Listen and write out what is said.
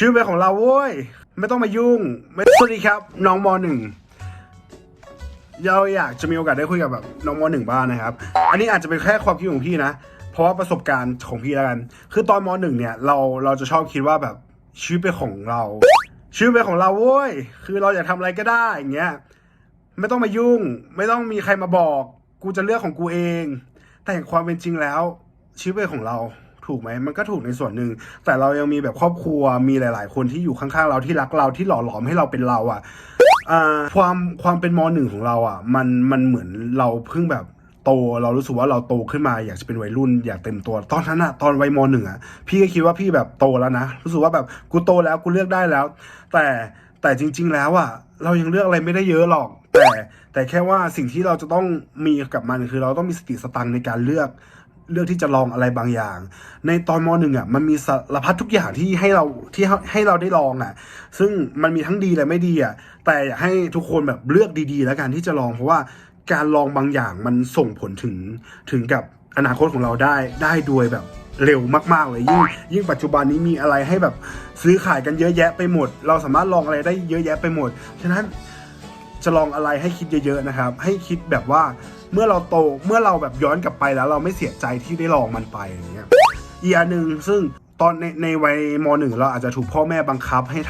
ชีวิตเป็นของเราเว้ย ไม่ต้องมายุ่ง ไม่สวัสดีครับ น้องมหนึ่งเราอยากจะมีโอกาสได้คุยกับแบบน้องมหนึ่งบ้างนะครับ อันนี้อาจจะเป็นแค่ความคิดของพี่นะ เพราะว่าประสบการณ์ของพี่แล้วกัน คือตอนมหนึ่งเนี่ยเราเราจะชอบคิดว่าแบบชีวิตเป็นของเรา ชีวิตเป็นของเราเว้ย คือเราอยากทำอะไรก็ได้อย่างเงี้ย ไม่ต้องมายุ่ง ไม่ต้องมีใครมาบอก กูจะเลือกของกูเอง แต่ความเป็นจริงแล้วชีวิตเป็นของเรา ถูกไหมมันก็ถูกในส่วนหนึ่งแต่เรายังมีแบบครอบครัวมีหลาย ๆ คนที่อยู่ข้างๆเราที่รักเราที่หล่อหลอมให้เราเป็นเราอะอ่าความความเป็นมหนึ่งของเราอะ มันมันเหมือนเราเพิ่งแบบโตเรารู้สึกว่าเราโตขึ้นมาอยากจะเป็นวัยรุ่นอยากเต็มตัว ตอนนั้นอะตอนวัยมหนึ่งอะพี่ก็คิดว่าพี่แบบโตแล้วนะรู้สึกว่าแบบกูโตแล้วกูเลือกได้แล้ว แต่แต่จริง ๆ แล้วอะเรายังเลือกอะไรไม่ได้เยอะหรอก แต่แต่แค่ว่าสิ่งที่เราจะต้องมีกับมันคือเราต้องมีสติสตังในการเลือก เลือกที่จะลองอะไรบางอย่าง ในตอนมหนึ่งอะมันมีสารพัดทุกอย่างที่ให้เราที่ให้เราได้ลองอะ ซึ่งมันมีทั้งดีและไม่ดีอะแต่อยากให้ทุกคนแบบเลือกดีๆ แล้วกันที่จะลองเพราะว่าการลองบางอย่างมันส่งผลถึงถึงกับอนาคตของเราได้ได้โดยแบบเร็วมากๆเลยยิ่งยิ่งปัจจุบันนี้มีอะไรให้แบบซื้อขายกันเยอะแยะไปหมด เราสามารถลองอะไรได้เยอะแยะไปหมด ฉะนั้นจะลองอะไรให้คิดเยอะๆนะครับ ให้คิดแบบว่า เมื่อเราโตเมื่อเราแบบย้อนกลับไปแล้ว เราไม่เสียใจที่ได้ลองมันไปอย่างเงี้ยอีกอันหนึ่งซึ่งตอนในในวัยมหนึ่งเราอาจจะถูกพ่อแม่บังคับให้ท